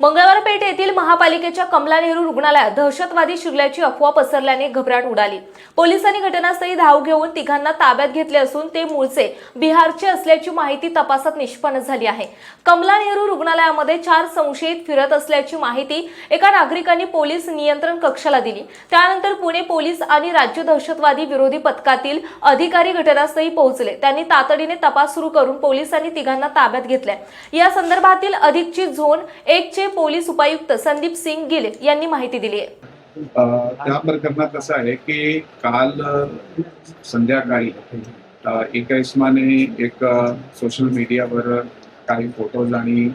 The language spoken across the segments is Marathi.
मंगळवार पेठ येथील महापालिकेच्या कमला नेहरू रुग्णालयात दहशतवादी शिरल्याची अफवा पसरल्याने घबराट उडाली. पोलिसांनी घटनास्थळी धाव घेऊन तिघांना ताब्यात घेतले असून ते मूळचे बिहारचे असल्याची माहिती तपासात निष्पन्न झाली आहे. कमला नेहरू रुग्णालयामध्ये चार संशयित फिरत असल्याची माहिती एका नागरिकांनी पोलीस नियंत्रण कक्षाला दिली. त्यानंतर पुणे पोलीस आणि राज्य दहशतवादी विरोधी पथकातील अधिकारी घटनास्थळी पोहोचले. त्यांनी तातडीने तपास सुरू करून पोलिसांनी तिघांना ताब्यात घेतल्या या संदर्भातील अधिकची झोन एकचे चे पोलीस उपायुक्त संदीप सिंग गिल यांनी माहिती दिली आहे. त्या प्रकरणात असं आहे की काल संध्याकाळी एक इस्माने एक सोशल मीडियावर काही फोटोज आणि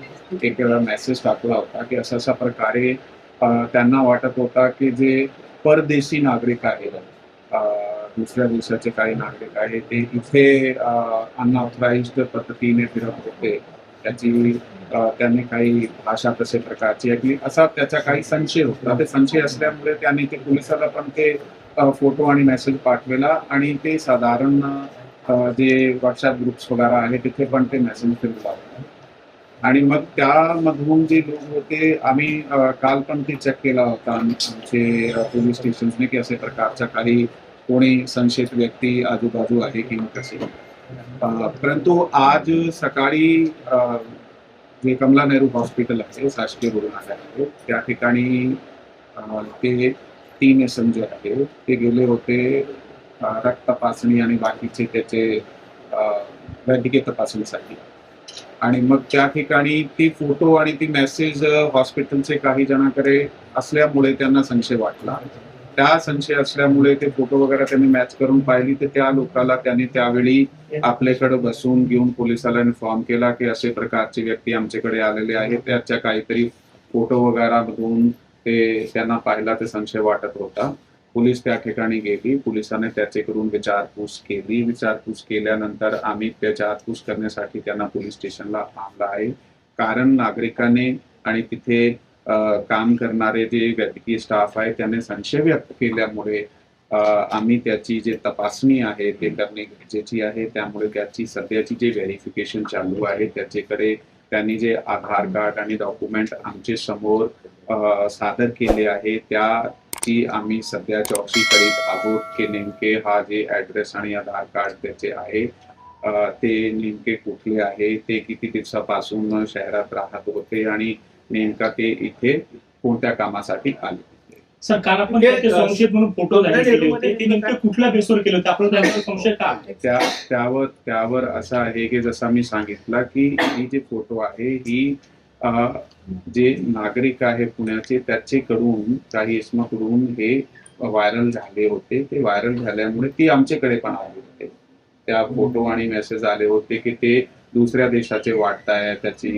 एक मेसेज टाकला होता की अशा अशा प्रकारे त्यांना वाटत होता की जे परदेशी नागरिक आहेत दुसऱ्या देशाचे काही नागरिक आहेत ते इथे अनऑथराइज पद्धतीने फिरत होते. त्याची त्याने त्यांनी काही भाषा तसे प्रकारची ऐकली असा त्याचा काही संशय होता. ते संशय असल्यामुळे त्यांनी ते पोलिसाला पण ते फोटो आणि मेसेज पाठवला आणि ते साधारण जे व्हॉट्सअप ग्रुप्स वगैरे आहे तिथे पण ते मेसेज फिरला होता. आणि मग त्यामधून जे लोक होते आम्ही काल पण ते चेक केला होता आमचे पोलीस स्टेशन्सने की असे प्रकारच्या काही कोणी संशयित व्यक्ती आजूबाजू आहे की कसे. परंतु आज सकाळी जे कमला नेहरू हॉस्पिटल आहे शासकीय रुग्णालय आहे त्या ठिकाणी ते तीन एस जे आहे ते गेले होते रक्त तपासणी आणि बाकीचे त्याचे वैद्यकीय तपासणीसाठी. आणि मग त्या ठिकाणी ती फोटो आणि ती मेसेज हॉस्पिटलचे काही जणांकडे असल्यामुळे त्यांना संशय वाटला. त्या संशय असल्यामुळे ते फोटो वगैरे त्यांनी मॅच करून पाहिली. तर त्या लोकाला त्यांनी त्यावेळी आपल्याकडे बसून घेऊन पोलिसाला इन्फॉर्म केला की असे प्रकारचे व्यक्ती आमच्याकडे आलेले आहेत. त्याच्या काहीतरी फोटो वगैरे बघून ते त्यांना पाहिला ते संशय वाटत होता. पोलीस त्या ठिकाणी गेली. पोलिसांनी त्याच्याकडून विचारपूस केली. विचारपूस केल्यानंतर आम्ही विचारपूस करण्यासाठी त्यांना पोलीस स्टेशनला आणलं आहे. कारण नागरिकांनी आणि तिथे काम करणारे जे वैद्यकीय स्टाफ आहे त्याने संशय व्यक्त केल्यामुळे आम्ही त्याची जे तपासणी आहे ते करणे गरजेची आहे. त्यामुळे त्याची सध्याची जे व्हेरिफिकेशन चालू आहे त्याच्याकडे त्यांनी जे आधार कार्ड आणि डॉक्युमेंट आमचे समोर सादर केले आहे त्याची आम्ही सध्या चौकशी करीत आहोत की नेमके हा जे ऍड्रेस आणि आधार कार्ड त्याचे आहे ते नेमके कुठले आहे ते किती दिवसापासून शहरात राहत होते आणि नेमका ते इथे कोणत्या कामासाठी आले? होते सर काल आपण त्याचे संशयित म्हणून फोटो जाहीर केले होते. ते नेमके कुठल्या बेसवर केले होते? त्यावर संशय का आहे? त्या त्यावर त्यावर असं आहे की जसा मी सांगितलं की ही जे फोटो आहे ही अ, जे नागरिक आहे पुण्याचे त्याचेकडून काही इसमाकडून हे व्हायरल झाले होते. ते व्हायरल झाल्यामुळे ती आमच्याकडे पण आले होते. त्या फोटो आणि मेसेज आले होते की ते दुसऱ्या देशाचे वाटताय त्याची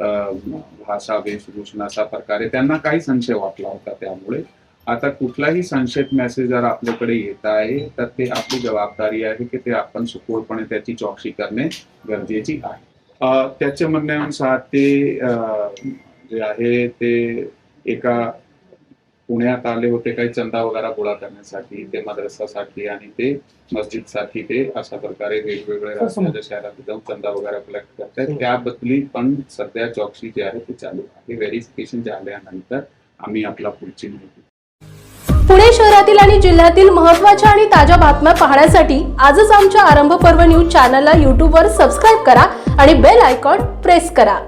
भाषा वेशभूषण अशा प्रकारे त्यांना काही संशय वाटला होता त्यामुळे. आता कुठलाही संशयित मेसेज जर आपल्याकडे येत आहे तर ते आपली जबाबदारी आहे की ते आपण सुखोरपणे त्याची चौकशी करणे गरजेची आहे. त्याच्या म्हणण्यानुसार ते जे आहे ते एका पुण्यात आले होते काही चंदा वगैरे गोळा करण्यासाठी ते मद्रसासाठी आणि ते मस्जिदसाठी ते अशा प्रकारे वेगवेगळ्या राज्याच्या शहरात जाऊन चंदा वगैरे कलेक्ट करतात त्याबद्दली पण सध्या चौकशी जी आहे ती चालू आहे. व्हेरिफिकेशन झाल्यानंतर आम्ही आपला पुढची माहिती पुणे शहरातील आणि जिल्ह्यातील महत्त्वाच्या आणि ताज्या बातम्या पाहण्यासाठी आजच आमच्या आरंभ पर्व न्यूज चॅनलला यूट्यूबवर सबस्क्राईब करा आणि बेल आयकॉन प्रेस करा.